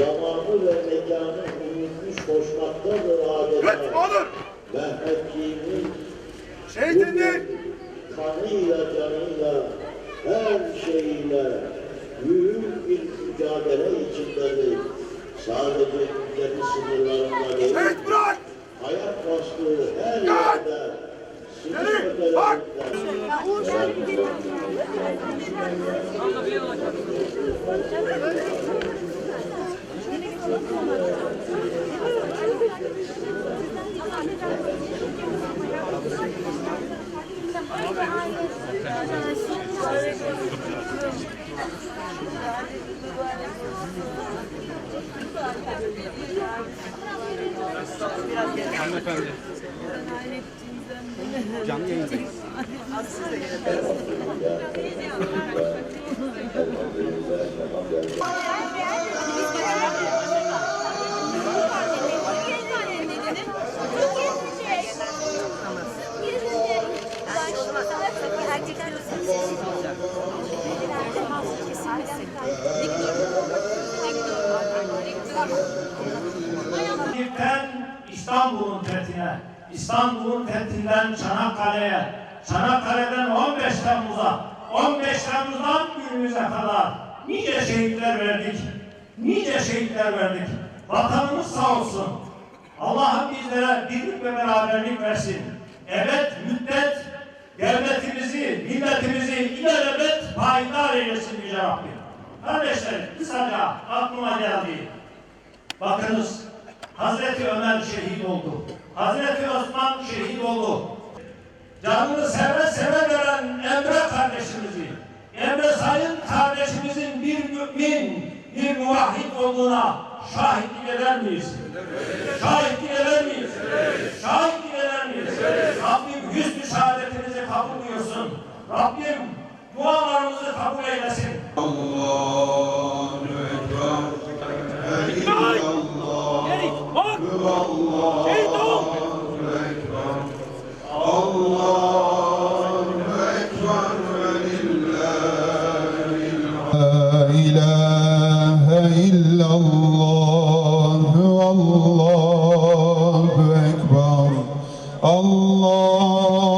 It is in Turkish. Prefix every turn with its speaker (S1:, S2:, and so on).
S1: zamanı ve mekanı unutmuş koşmaktadır adeta.
S2: Odur.
S1: Mehmetçiğimiz
S2: Şehitliğinde
S1: kanıyla canıyla her şeyiyle büyük bir mücadele içindedir. Sadece ülkenin sınırlarında değil,
S2: şehit bırak.
S1: hayat bastığı her yerde, sınır ötelerinde,
S3: Hanımefendi. Canlı yayındayız.
S4: Birlikten İstanbul'un fethine, İstanbul'un fethinden Çanakkale'ye, Çanakkale'den 15 Temmuz'a, 15 Temmuz'dan günümüze kadar nice şehitler verdik, nice şehitler verdik. Vatanımız sağ olsun. Allah'ım bizlere birlik ve beraberlik versin. Evet, müddet devletimizi, milletimizi ilelebet payidar eylesin Yüce Rabbim. Kardeşlerim, kısaca aklıma geldi. Bakınız Hazreti Ömer şehit oldu. Hazreti Osman şehit oldu. Canını seve seve veren Emre kardeşimizi, Emre Sayın kardeşimizin bir mümin, bir muvahhid olduğuna şahitlik eder miyiz? Şahitlik eder miyiz? Şahitlik eder miyiz? Rabbim hüsnü şehadetinizi kabul buyursun. Rabbim dualarımızı kabul eylesin.
S5: Allahu Ekber. La ilahe illallah. Allahu Ekber. Allahu Ekber ve
S6: lillahi La ilahe illallah. Allahu Ekber. Allah